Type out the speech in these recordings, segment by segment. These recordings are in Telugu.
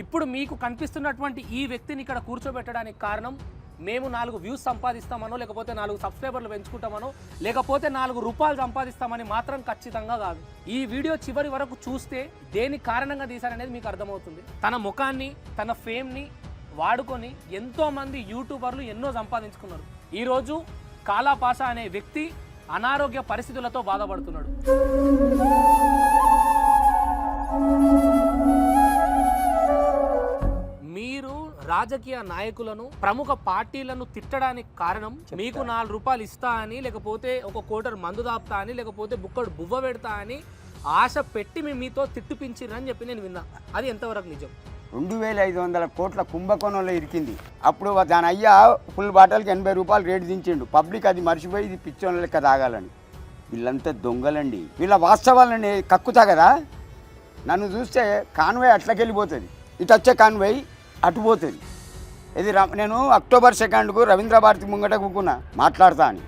ఇప్పుడు మీకు కనిపిస్తున్నటువంటి ఈ వ్యక్తిని ఇక్కడ కూర్చోబెట్టడానికి కారణం మేము నాలుగు వ్యూస్ సంపాదిస్తామనో లేకపోతే నాలుగు సబ్స్క్రైబర్లు పెంచుకుంటామనో లేకపోతే నాలుగు రూపాయలు సంపాదిస్తామని మాత్రం ఖచ్చితంగా కాదు. ఈ వీడియో చివరి వరకు చూస్తే దేని కారణంగా తీశారనేది మీకు అర్థమవుతుంది. తన ముఖాన్ని తన ఫేమ్ని వాడుకొని ఎంతోమంది యూట్యూబర్లు ఎన్నో సంపాదించుకున్నారు. ఈరోజు కాలాపాష అనే వ్యక్తి అనారోగ్య పరిస్థితులతో బాధపడుతున్నాడు. రాజకీయ నాయకులను ప్రముఖ పార్టీలను తిట్టడానికి కారణం మీకు నాలుగు రూపాయలు ఇస్తా అని లేకపోతే ఒక కోటర్ మందు దాపుతా అని లేకపోతే బుక్కడు బువ్వ పెడతా అని ఆశ పెట్టి మీ మీతో తిట్టుపించిరని చెప్పి నేను విన్నా. అది ఎంతవరకు నిజం? రెండు వేల ఐదు వందల కోట్ల కుంభకోణంలో ఇరికింది. అప్పుడు దాని అయ్యా ఫుల్ బాటిల్కి ఎనభై రూపాయలు రేటు దించిండు. పబ్లిక్ అది మర్చిపోయి ఇది పిచ్చోళ్ళ లెక్క తాగాలని. వీళ్ళంతా దొంగలండి. వీళ్ళ వాస్తవాలని కక్కుతా కదా? నన్ను చూస్తే కాన్వాయ్ అట్లకెళ్ళిపోతుంది. ఇటు వచ్చే కాన్వాయ్ అటు పోతుంది ఇది నేను అక్టోబర్ సెకండ్కు రవీంద్ర భారతి ముంగట కూకున్నా మాట్లాడతా అని.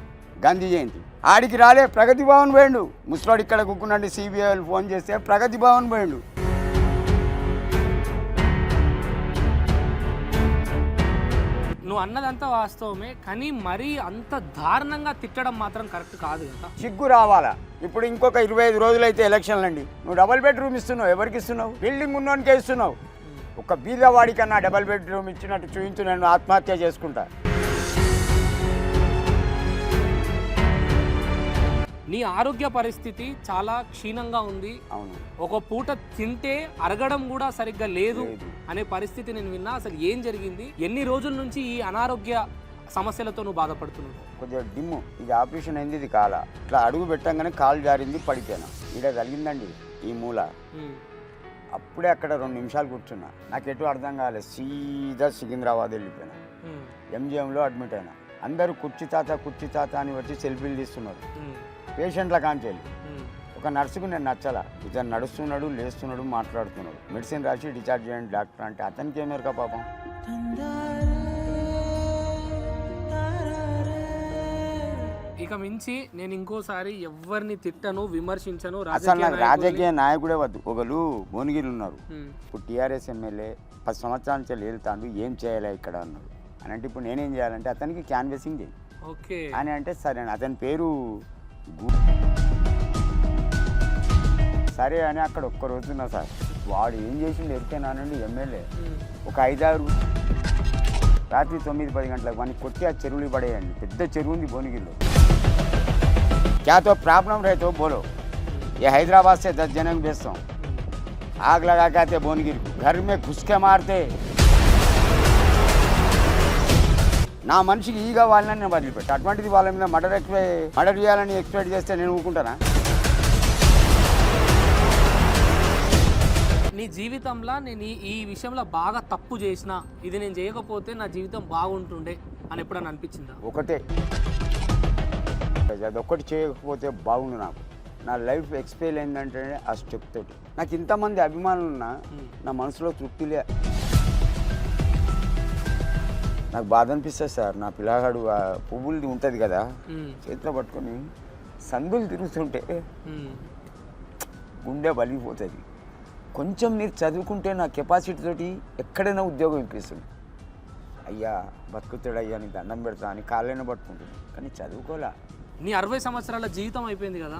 గాంధీ జయంతి. ఆడికి రాలే ప్రగతి భవన్ పోయిండు. ముసలోడు ఇక్కడ కూకున్నాడు సిబిఐ ఫోన్ చేస్తే ప్రగతి భవన్ పోయిండు. నువ్వు అన్నదంతా వాస్తవమే కానీ మరీ అంత దారుణంగా తిట్టడం మాత్రం కరెక్ట్ కాదు కదా. సిగ్గు రావాలా? ఇప్పుడు ఇంకొక ఇరవై ఐదు రోజులైతే ఎలక్షన్లు అండి నువ్వు డబల్ బెడ్రూమ్ ఇస్తున్నావు ఎవరికి ఇస్తున్నావు? బిల్డింగ్ ఉన్నోనికే ఇస్తున్నావు. ఒక బీదవాడికన్నా డబల్ బెడ్రూమ్ ఇచ్చినట్టు చూపించు నేను ఆత్మహత్య చేసుకుంటా. నీ ఆరోగ్య పరిస్థితి చాలా క్షీణంగా ఉంది. అవును. ఒక పూట తింటే అరగడం కూడా సరిగ్గా లేదు. అనే పరిస్థితి నేను విన్నా. అసలు ఏం జరిగింది? ఎన్ని రోజుల నుంచి ఈ అనారోగ్య సమస్యలతో నువ్వు బాధపడుతున్నావు? కొద్దిగా డిమ్ము. ఇది ఆపరేషన్ అయింది ఇది కాల. ఇట్లా అడుగు పెట్టంగానే కాలు జారింది పడిపోయాను. ఇక్కడ కలిగిందండి ఈ మూల. అప్పుడే అక్కడ రెండు నిమిషాలు కూర్చున్నా. నాకు ఎటు అర్థం కాలేదు సీదా సికింద్రాబాద్ వెళ్ళిపోయినా. ఎంజిఎంలో అడ్మిట్ అయినా. అందరూ కుర్చీ తాత కుర్చీ తాత అని వచ్చి సెల్ఫీలు తీస్తున్నారు. పేషెంట్ల కాంచెల్లి. ఒక నర్సుకు నేను నచ్చలా. ఇతను నడుస్తున్నాడు లేస్తున్నాడు మాట్లాడుతున్నాడు. మెడిసిన్ రాసి డిశ్చార్జ్ చేయండి డాక్టర్ అంటే అతనికి ఏమేరక పాపం? ఇక మించి నేను ఇంకోసారి ఎవరిని తిట్టను విమర్శించను. అసలు నాకు రాజకీయ నాయకుడే వద్దు. ఒకరు భువనగిరి ఉన్నారు. ఇప్పుడు టీఆర్ఎస్ ఎమ్మెల్యే పది సంవత్సరాల నుంచి వెళ్తాడు ఏం చేయాలి ఇక్కడ అన్నాడు. అని అంటే ఇప్పుడు నేనేం చేయాలంటే అతనికి క్యాన్వసింగ్ చేయి. ఓకే. అని అంటే సరే అతని పేరు సరే అని అక్కడ ఒక్క రోజున్నా సార్. వాడు ఏం చేసిండు? ఎరికేనానండి ఎమ్మెల్యే. ఒక ఐదారు రాత్రి తొమ్మిది పది గంటలకు వాడిని కొట్టి ఆ చెరువులు పడేయండి. పెద్ద చెరువు ఉంది భువనగిరిలో. क्या तो प्रॉब्लम रहे तो बोलो ये हैदराबाद से दस जने को भेजता हूँ आग लगा के आते भुवनगिरी को घर में घुस के मारते నా మనిషికి ఈగా వాళ్ళని నేను వదిలిపెట్టు అటువంటిది వాళ్ళ మీద మర్డర్ ఎక్స్పె మర్డర్ చేయాలని ఎక్స్పెక్ట్ చేస్తే నేను ఊరుకుంటానా నీ జీవితంలో నేను ఈ- ఈ విషయంలో బాగా తప్పు చేసిన ఇది నేను చేయకపోతే నా జీవితం బాగుంటుండే అని ఎప్పుడన్నా అనిపించిందా ఒకటే అదొక్కటి చేయకపోతే బాగుండు నాకు. నా లైఫ్ ఎక్స్పైల్ అయిందంటే ఆ స్టెప్ తోటి. నాకు ఇంతమంది అభిమానులు ఉన్నా నా మనసులో తృప్తి లే. నాకు బాధ అనిపిస్తుంది సార్. నా పిల్లగాడు ఆ పువ్వులది ఉంటుంది కదా చేతిలో పట్టుకొని సందులు తిరుగుతుంటే గుండె బలిగిపోతుంది. కొంచెం మీరు చదువుకుంటే నా కెపాసిటీ తోటి ఎక్కడైనా ఉద్యోగం ఇప్పిస్తుంది. అయ్యా బతుకుతాడు అయ్యా నీకు దండం పెడతా అని కాళ్ళైనా పట్టుకుంటుంది. కానీ చదువుకోలే. నీ అరవై సంవత్సరాల జీవితం అయిపోయింది కదా.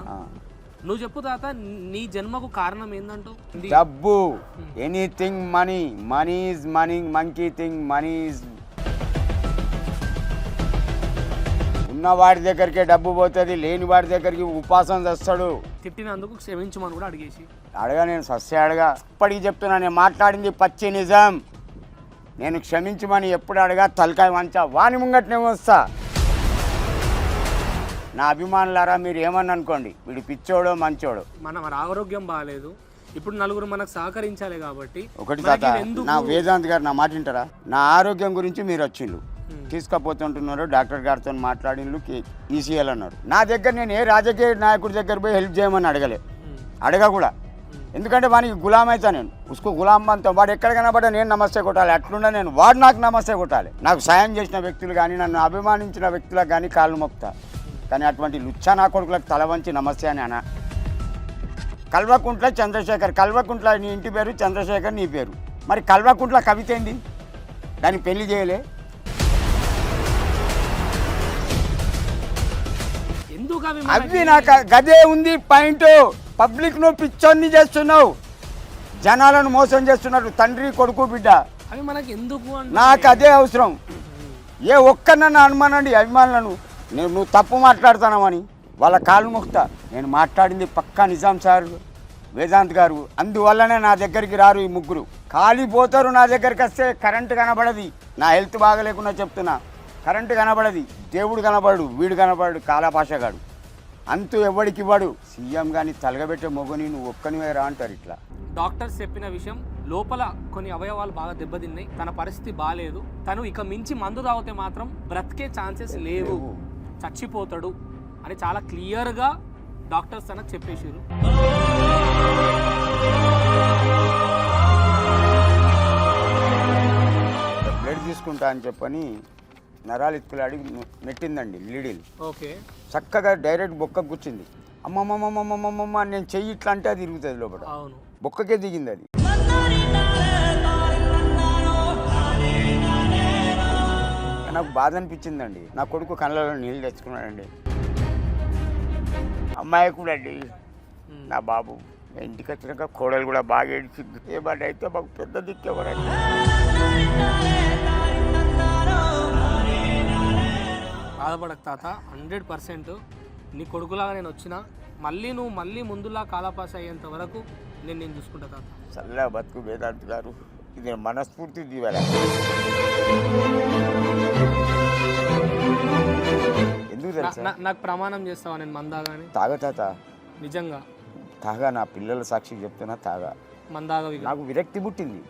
నువ్వు చెప్పు తాత నీ జన్మకు కారణం ఏందంటూ? డబ్బు anything money money is money monkey thing money is ఉన్న వాడి దగ్గరికే డబ్బు పోతుంది లేని వాడి దగ్గరికి ఉపాసం తెస్తాడు తిట్టినందుకు క్షమించమని కూడా అడిగేసి. అడగా నేను సస్య అడగా. ఇప్పటికి చెప్తున్నా నేను మాట్లాడింది పచ్చి నిజం. నేను క్షమించమని ఎప్పుడు అడగా తలకాయ వంచా వాని ముంగట్నే వస్తా. నా అభిమానులారా మీరు ఏమని అనుకోండి వీడు పిచ్చోడో మంచోడో. మన మన ఆరోగ్యం బాగాలేదు ఇప్పుడు నలుగురు మనకు సహకరించాలి కాబట్టి ఒకటి మనకి తాత ఎందుకు? నా వేదాంత్ గారు నా మాట వింటారా? నా ఆరోగ్యం గురించి మీరు వచ్చిండ్రు. ఉమ్. తీసుకపోతుంటున్నారు డాక్టర్ గారితో మాట్లాడిండ్రు ఈసీఎల్ అన్నారు. నా దగ్గర నేను ఏ రాజకీయ నాయకుడి దగ్గర పోయి హెల్ప్ చేయమని అడగలే. ఉమ్, అడగా కూడా ఎందుకంటే వానికి గులాం అవుతా నేను. ఉసుకు గులాం అంతా వాడు ఎక్కడ కనబడ్డా నేను నమస్తే కొట్టాలి. అట్లుండే నేను వాడు నాకు నమస్తే కొట్టాలి. నాకు సాయం చేసిన వ్యక్తులు కానీ నన్ను అభిమానించిన వ్యక్తులకు కానీ కాళ్ళు మొక్తా కానీ అటువంటి లుచ్చా నా కొడుకులకు తల వంచి నమస్తే అని అన. కల్వకుంట్ల చంద్రశేఖర్ కల్వకుంట్ల నీ ఇంటి పేరు చంద్రశేఖర్ నీ పేరు. మరి కల్వకుంట్ల కవిత ఏంది? దాన్ని పెళ్ళి చేయలే. అవి నాకు గదే ఉంది పాయింట్. పబ్లిక్ను పిచ్చోన్ని చేస్తున్నావు. జనాలను మోసం చేస్తున్నారు తండ్రి కొడుకు బిడ్డ. అవి మనకి ఎందుకు నాకు అదే అవసరం. ఏ ఒక్క నన్ను అనుమానండి అభిమానులను. నేను నువ్వు తప్పు మాట్లాడుతున్నావని వాళ్ళ కాళ్ళు మొక్తా నేను మాట్లాడింది పక్కా నిజాం సార్ వేదాంత్ గారు. అందువల్లనే నా దగ్గరికి రారు ఈ ముగ్గురు. కాలిపోతారు నా దగ్గరికి వస్తే కరెంటు కనబడది. నా హెల్త్ బాగలేకుండా చెప్తున్నా. కరెంటు కనబడది. దేవుడు కనబడు వీడు కనబడు కాలపాషగాడు అంతు ఎవడికి ఇవ్వడు? సీఎం కానీ తలగబెట్టే మొగని నువ్వు ఒక్కనివే రా అంటారు ఇట్లా. డాక్టర్స్ చెప్పిన విషయం లోపల కొన్ని అవయవాలు బాగా దెబ్బతిన్నాయి. తన పరిస్థితి బాగాలేదు తను ఇక మించి మందు తాగితే మాత్రం బ్రతికే ఛాన్సెస్ లేవు. చచ్చిపోతాడు అని చాలా క్లియర్గా డాక్టర్స్ తనకు చెప్పేసారు బ్లడ్ తీసుకుంటా అని చెప్పని నరాలు ఇత్తులాడి నెట్టిందండి లీడిల్. ఓకే. చక్కగా డైరెక్ట్ బొక్క కూర్చుంది. అమ్మమ్మమ్మమ్మమ్మమ్మ నేను చెయ్యి ఇట్లా అంటే అది ఇరుగుతుంది లోపల. అవును. బొక్కకే దిగింది అది. నాకు బాధ అనిపించిందండి. నా కొడుకు కళ్ళలో నీళ్ళు తెచ్చుకున్నాడండి. అమ్మాయి కూడా అండి. నా బాబు. ఇంటికి వచ్చినాక కోడలు కూడా బాగా ఏడిచింది. ఏమన్నా అయితే మాకు పెద్ద దిక్కేవారండి. బాధపడక తాత హండ్రెడ్ పర్సెంట్. నీ కొడుకులాగా నేను వచ్చిన మళ్ళీ నువ్వు మళ్ళీ ముందులా కాలపాస్ అయ్యేంత వరకు నేను నేను చూసుకుంటా తాత. చల్లగా బతుకు వేదాంత్ గారు. ఇది మనస్ఫూర్తి దీవెన. ఎందుకు తెలుసా? నాకు ప్రమాణం చేస్తావా నేను మందాగాని? తాగా తాత. నిజంగా. తాగా నా పిల్లల సాక్షి చెప్తున్నా తాగా. మందాగా నాకు విరక్తి పుట్టింది.